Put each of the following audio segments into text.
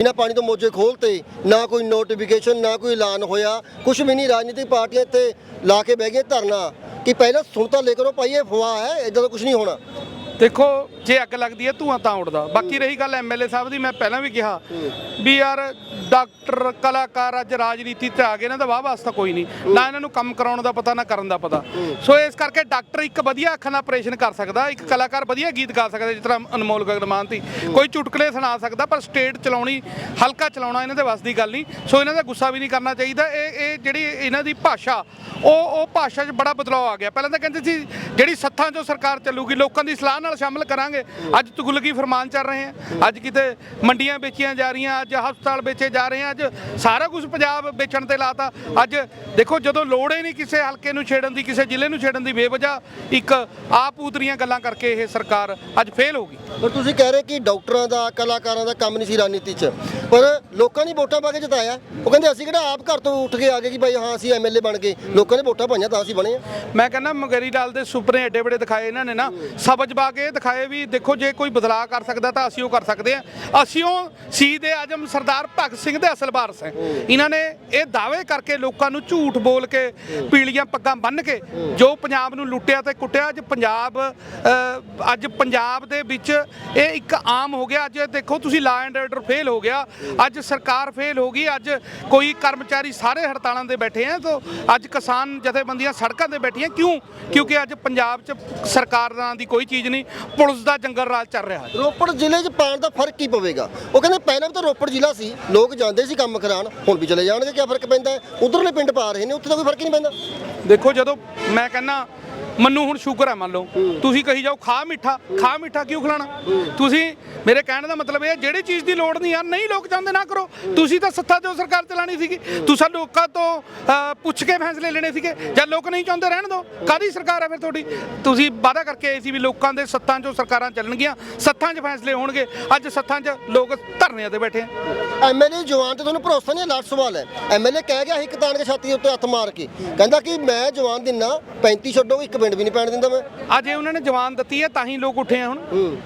ਇਹਨਾਂ ਪਾਣੀ ਤੋਂ ਮੋਜੇ ਖੋਲਤੇ ਨਾ ਕੋਈ ਨੋਟੀਫਿਕੇਸ਼ਨ ਨਾ ਕੋਈ ਐਲਾਨ ਹੋਇਆ। ਕੁਝ ਵੀ ਨਹੀਂ, ਰਾਜਨੀਤਿਕ ਪਾਰਟੀਆਂ ਇੱਥੇ ਲਾ ਕੇ ਬਹਿ ਗਏ ਧਰਨਾ। ਕਿ ਪਹਿਲਾਂ ਸੁਣ ਤਾਂ ਲੈ ਕਰੋ ਭਾਈ ਇਹ ਫਵਾ ਹੈ ਇਦਾਂ ਦਾ ਕੁਝ ਨਹੀਂ ਹੋਣਾ। ਦੇਖੋ ਜੇ ਅੱਗ ਲੱਗਦੀ ਹੈ ਧੂਆਂ ਤਾਂ ਉੱਡਦਾ। ਬਾਕੀ ਰਹੀ ਗੱਲ ਐਮਐਲਏ ਸਾਹਿਬ ਦੀ, ਮੈਂ ਪਹਿਲਾਂ ਵੀ ਕਿਹਾ ਵੀ ਯਾਰ ਡਾਕਟਰ, ਕਲਾਕਾਰ ਅੱਜ ਰਾਜਨੀਤੀ ਤੇ ਆ ਗਏ ਨਾ ਤਾਂ ਵਾਹ ਵਾਸਤਾ ਕੋਈ ਨਹੀਂ। ਨਾ ਇਹਨਾਂ ਨੂੰ ਕੰਮ ਕਰਾਉਣ ਦਾ ਪਤਾ, ਨਾ ਕਰਨ ਦਾ ਪਤਾ। ਸੋ ਇਸ ਕਰਕੇ ਡਾਕਟਰ ਇੱਕ ਵਧੀਆ ਅੱਖਾਂ ਦਾ ਆਪਰੇਸ਼ਨ ਕਰ ਸਕਦਾ, ਇੱਕ ਕਲਾਕਾਰ ਵਧੀਆ ਗੀਤ ਗਾ ਸਕਦਾ, ਜਿਸ ਤਰ੍ਹਾਂ ਅਨਮੋਲ ਗਗਨਮਾਨ ਸੀ ਕੋਈ ਚੁਟਕਲੇ ਸੁਣਾ ਸਕਦਾ, ਪਰ ਸਟੇਟ ਚਲਾਉਣੀ, ਹਲਕਾ ਚਲਾਉਣਾ ਇਹਨਾਂ ਦੇ ਵੱਸ ਦੀ ਗੱਲ ਨਹੀਂ। ਸੋ ਇਹਨਾਂ ਦਾ ਗੁੱਸਾ ਵੀ ਨਹੀਂ ਕਰਨਾ ਚਾਹੀਦਾ। ਇਹ ਇਹ ਜਿਹੜੀ ਇਹਨਾਂ ਦੀ ਭਾਸ਼ਾ, ਉਹ ਉਹ ਭਾਸ਼ਾ 'ਚ ਬੜਾ ਬਦਲਾਅ ਆ ਗਿਆ। ਪਹਿਲਾਂ ਤਾਂ ਕਹਿੰਦੇ ਸੀ, ਜਿਹੜੀ ਸੱਥਾਂ 'ਚੋਂ ਸਰਕਾਰ ਚੱਲੂਗੀ, ਲੋਕਾਂ ਦੀ ਸਲਾਹ ਨਾਲ ਸ਼ਾਮਲ ਕਰਾਂਗੇ। ਅੱਜ ਤੁਗਲਕੀ ਫਰਮਾਨ ਚੱਲ ਰਹੇ ਆ ਅੱਜ ਕਿਤੇ ਮੰਡੀਆਂ ਵੇਚੀਆਂ ਜਾ ਰਹੀਆਂ ਅੱਜ ਹਸਪਤਾਲ ਵੇਚੇ ਜਾ ਰਹੇ ਆ ਅੱਜ ਸਾਰਾ ਕੁਝ ਪੰਜਾਬ ਵੇਚਣ ਤੇ ਲਾਤਾ। ਅੱਜ ਦੇਖੋ ਜਦੋਂ ਲੋੜ ਹੀ ਨਹੀਂ ਕਿਸੇ ਹਲਕੇ ਨੂੰ ਛੇੜਨ ਦੀ ਕਿਸੇ ਜ਼ਿਲ੍ਹੇ ਨੂੰ ਛੇੜਨ ਦੀ ਬੇਵਜ੍ਹਾ ਇੱਕ ਆਪ ਉਤਰੀਆਂ ਗੱਲਾਂ ਕਰਕੇ ਇਹ ਸਰਕਾਰ ਅੱਜ ਫੇਲ ਹੋ ਗਈ। ਪਰ ਤੁਸੀਂ ਕਹਿ ਰਹੇ ਕਿ ਡਾਕਟਰਾਂ ਦਾ ਕਲਾਕਾਰਾਂ ਦਾ ਕੰਮ ਨਹੀਂ ਸੀ ਰਾਜਨੀਤੀ 'ਚ। ਪਰ ਲੋਕਾਂ ਨੇ ਵੋਟਾਂ ਪਾ ਕੇ ਜਿਤਾਇਆ। ਉਹ ਕਹਿੰਦੇ ਅਸੀਂ ਕਿਹੜਾ ਆਪ ਘਰ ਤੋਂ ਉੱਠ ਕੇ ਆ ਗਏ ਕਿ ਭਾਈ ਹਾਂ ਅਸੀਂ ਐਮਐਲਏ ਬਣ ਗਏ। ਲੋਕਾਂ ਨੇ ਵੋਟਾਂ ਪਾਈਆਂ ਤਾਂ ਅਸੀਂ ਬਣੇ ਆ ਮੈਂ ਕਹਿੰਦਾ ਮਗਰੀ ਲਾਲ ਦੇ ਸੁਪਨੇ ਐਡੇ ਬੜੇ ਦਿਖਾਏ ਇਹਨਾਂ ਨੇ ਨਾ। ਸਬਜ ਪਾ ਕੇ ਇਹ ਦਿਖਾਏ ਵੀ ਦੇਖੋ, ਜੇ ਕੋਈ ਬਦਲਾਅ ਕਰ ਸਕਦਾ ਤਾਂ ਅਸੀਂ ਉਹ ਕਰ ਸਕਦੇ ਆ ਅਸੀਂ ਉਹ ਸ਼ਹੀਦ ਏ ਆਜਮ ਸਰਦਾਰ ਭਗਤ ਸਿੰਘ ਦੇ ਅਸਲ ਵਾਰਸ ਹੈ। ਇਹਨਾਂ ਨੇ ਇਹ ਦਾਅਵੇ ਕਰਕੇ ਲੋਕਾਂ ਨੂੰ ਝੂਠ ਬੋਲ ਕੇ ਪੀਲੀਆਂ ਪੱਗਾਂ ਬੰਨ੍ਹ ਕੇ ਜੋ ਪੰਜਾਬ ਨੂੰ ਲੁੱਟਿਆ ਤੇ ਕੁੱਟਿਆ, ਅੱਜ ਪੰਜਾਬ ਅੱਜ ਪੰਜਾਬ ਦੇ ਵਿੱਚ ਇਹ ਇੱਕ ਆਮ ਹੋ ਗਿਆ। ਅੱਜ ਦੇਖੋ, ਤੁਸੀਂ ਲਾ ਐਂਡ ਆਰਡਰ ਫੇਲ ਹੋ ਗਿਆ। ਅੱਜ ਸਰਕਾਰ ਫੇਲ ਹੋ ਗਈ। ਅੱਜ ਕੋਈ ਕਰਮਚਾਰੀ ਸਾਰੇ ਹੜਤਾਲਾਂ ਦੇ ਬੈਠੇ ਆ ਤਾਂ ਅੱਜ ਕਿਸਾਨ ਜਥੇਬੰਦੀਆਂ ਸੜਕਾਂ ਤੇ ਬੈਠੀਆਂ। ਕਿਉਂ? ਕਿਉਂਕਿ ਅੱਜ ਪੰਜਾਬ 'ਚ ਸਰਕਾਰਾਂ ਦੀ ਕੋਈ ਚੀਜ਼ ਨਹੀਂ। ਪੁਲਿਸ ਦਾ ਜੰਗਲ ਰਾਜ ਚੱਲ ਰਿਹਾ ਹੈ। ਰੋਪੜ ਜ਼ਿਲ੍ਹੇ 'ਚ ਪਾਣ ਦਾ ਫ਼ਰਕ ਕੀ ਪਵੇਗਾ? ਉਹ ਕਹਿੰਦੇ ਪਹਿਲਾਂ ਵੀ ਤਾਂ ਰੋਪੜ ਜ਼ਿਲ੍ਹਾ ਸੀ ਲੋਕ ਜਾਂਦੇ ਸੀ ਕੰਮ ਕਰਾਉਣ ਹੁਣ ਵੀ ਚਲੇ ਜਾਣਗੇ ਕੀ ਫ਼ਰਕ ਪੈਂਦਾ ਉਧਰਲੇ ਪਿੰਡ ਪਾ ਰਹੇ ਨੇ ਉੱਥੇ ਤਾਂ ਕੋਈ ਫ਼ਰਕ ਹੀ ਨਹੀਂ ਪੈਂਦਾ। ਦੇਖੋ ਜਦੋਂ ਮੈਂ ਕਹਿੰਨਾ ਮੈਨੂੰ ਹੁਣ ਸ਼ੂਗਰ ਹੈ ਮੰਨ ਲਓ। ਤੁਸੀਂ ਕਹੀ ਜਾਓ ਖਾ ਮਿੱਠਾ ਖਾ ਮਿੱਠਾ ਕਿਉਂ ਖਿਲਾਣਾ? ਤੁਸੀਂ ਮੇਰੇ ਕਹਿਣ ਦਾ ਮਤਲਬ ਇਹ ਹੈ ਜਿਹੜੀ ਚੀਜ਼ ਦੀ ਲੋੜ ਨਹੀਂ ਯਾਰ ਨਹੀਂ ਲੋਕ ਚਾਹੁੰਦੇ ਨਾ ਕਰੋ। ਤੁਸੀਂ ਤਾਂ ਸੱਤਾ ਜੋ ਸਰਕਾਰ ਚਲਾਣੀ ਸੀਗੀ। ਤੁਸੀਂ ਲੋਕਾਂ ਤੋਂ ਪੁੱਛ ਕੇ ਫੈਸਲੇ ਲੈਣੇ ਸੀਗੇ। ਜਦ ਲੋਕ ਨਹੀਂ ਚਾਹੁੰਦੇ ਰਹਿਣ ਦਿਓ। ਕਾਦੀ ਸਰਕਾਰ ਹੈ ਫਿਰ ਤੁਹਾਡੀ? ਤੁਸੀਂ ਵਾਅਦਾ ਕਰਕੇ ਆਏ ਸੀ ਵੀ ਲੋਕਾਂ ਦੇ ਸੱਤਾਂ 'ਚੋਂ ਸਰਕਾਰਾਂ ਚੱਲਣਗੀਆਂ। ਸੱਤਾਂ 'ਚ ਫੈਸਲੇ ਹੋਣਗੇ। ਅੱਜ ਸੱਤਾਂ 'ਚ ਲੋਕ ਧਰਨਿਆਂ ਤੇ ਬੈਠੇ ਆ। ਐਮਐਲਏ ਜਵਾਨ ਤੇ ਤੁਹਾਨੂੰ ਭਰੋਸਾ ਨਹੀਂ? ਲਾਟ ਸਵਾਲ ਹੈ। ਐਮਐਲਏ ਕਹਿ ਗਿਆ ਇੱਕ ਤਾਣ ਕੇ ਛਾਤੀ ਉੱਤੇ ਹੱਥ ਮਾਰ ਕੇ। ਕਹਿੰਦਾ ਕਿ ਮੈਂ ਜਵਾਨ ਦਿੰਨਾ 35 ਛੱਡੋ ਇੱਕ ਪਿੰਡ ਵੀ ਨਹੀਂ ਪੈਣ ਦਿੰਦਾ ਮੈਂ। ਅੱਜ ਇਹ ਉਹਨਾਂ ਨੇ ਜਵਾਨ ਦਿੱਤੀ ਹੈ ਤਾਂ ਹੀ ਲੋਕ ਉੱਠੇ ਆ ਹੁਣ।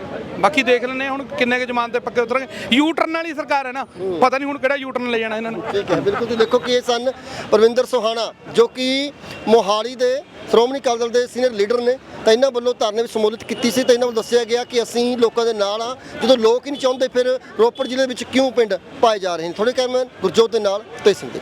ਬਾਕੀ ਦੇਖ ਲੈਣੇ ਹੁਣ ਕਿੰਨੇ ਕੁ ਜਮਾਨ ਤੇ ਪੱਕੇ ਉਤਰਨਗੇ। ਯੂ ਟਰਨ ਵਾਲੀ ਸਰਕਾਰ ਹੈ ਨਾ ਪਤਾ ਨਹੀਂ ਹੁਣ ਕਿਹੜਾ ਯੂ ਟਰਨ ਲੈ ਜਾਣਾ ਇਹਨਾਂ ਨੇ। ਠੀਕ ਹੈ ਬਿਲਕੁਲ ਤੁਸੀਂ ਦੇਖੋ ਕਿ ਇਹ ਸਨ ਪਰਵਿੰਦਰ ਸੁਹਾਣਾ ਜੋ ਕਿ ਮੋਹਾਲੀ ਦੇ ਸ਼੍ਰੋਮਣੀ ਅਕਾਲੀ ਦਲ ਦੇ ਸੀਨੀਅਰ ਲੀਡਰ ਨੇ। ਤਾਂ ਇਹਨਾਂ ਵੱਲੋਂ ਧਰਨੇ ਵਿੱਚ ਸਮੂਲਿਤ ਕੀਤੀ ਸੀ ਤਾਂ ਇਹਨਾਂ ਵੱਲੋਂ ਦੱਸਿਆ ਗਿਆ ਕਿ ਅਸੀਂ ਲੋਕਾਂ ਦੇ ਨਾਲ ਆ ਜਦੋਂ ਲੋਕ ਹੀ ਨਹੀਂ ਚਾਹੁੰਦੇ ਫਿਰ ਰੋਪੜ ਜ਼ਿਲ੍ਹੇ ਵਿੱਚ ਕਿਉਂ ਪਿੰਡ ਪਾਏ ਜਾ ਰਹੇ ਨੇ? ਥੋੜੇ ਕੈਮਨ ਗੁਰਜੋਤ ਦੇ ਨਾਲ ਤੇ ਸਿੰਘ ਦੇ।